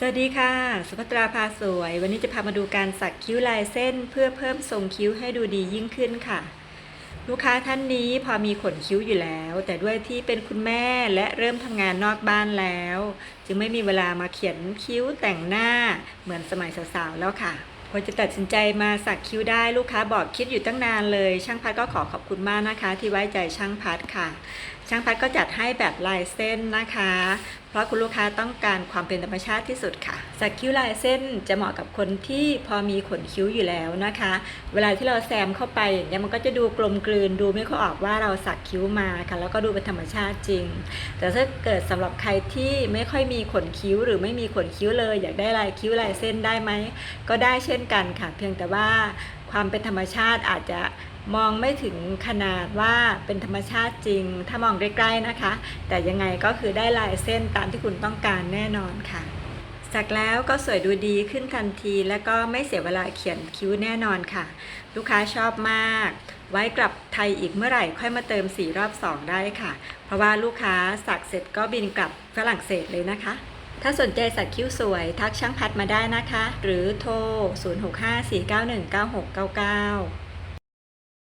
สวัสดีค่ะ สุภัตราพาสวย วันนี้จะพามาดูการสักคิ้วลายเส้น เพื่อเพิ่มทรงคิ้วให้ดูดียิ่งขึ้นค่ะ ลูกค้าท่านนี้พอมีขนคิ้วอยู่แล้ว แต่ด้วยที่เป็นคุณแม่และเริ่มทำงานนอกบ้านแล้ว จึงไม่มีเวลามาเขียนคิ้วแต่งหน้าเหมือนสมัยสาวๆแล้วค่ะพอจะตัดสินใจมาสักคิ้วได้ลูกค้าบอกคิดอยู่ตั้งนานเลย ช่างพัดก็ขอขอบคุณมากนะคะ ที่ไว้ใจช่างพัดค่ะ ช่างพัดก็จัดให้แบบลายเส้นนะคะ เพราะคุณลูกค้าต้องการความเป็นธรรมชาติที่สุดค่ะ สักคิ้วลายเส้นจะเหมาะกับคนที่พอมีขนคิ้วอยู่แล้วนะคะ เวลาที่เราแซมเข้าไปอย่างเงี้ยมันก็จะดูกลมกลืนดูไม่ค่อยออกว่าเราสักคิ้วมาค่ะ แล้วก็ดูเป็นธรรมชาติจริง แต่ถ้าเกิดสำหรับใครที่ไม่ค่อยมีขนคิ้ว หรือไม่มีขนคิ้วเลย อยากได้ลายคิ้วลายเส้นได้ไหมก็ได้เช่นกันค่ะ เพียงแต่ว่า ความเป็นธรรมชาติอาจจะมองไม่ถึงขนาดว่าเป็นธรรมชาติจริง ถ้ามองใกล้ๆนะคะ แต่ยังไงก็คือได้ลายเส้นตามที่คุณต้องการแน่นอนค่ะ สักแล้วก็สวยดูดีขึ้นทันที และก็ไม่เสียเวลาเขียนคิ้วแน่นอนค่ะ ลูกค้าชอบมาก ไว้กลับไทยอีกเมื่อไหร่ค่อยมาเติมสีรอบ 2 ได้ค่ะ เพราะว่าลูกค้าสักเสร็จก็บินกลับฝรั่งเศสเลยนะคะ ถ้าสนใจสักคิ้วสวย ทักช่างพัดมาได้นะคะ หรือโทร 0654919699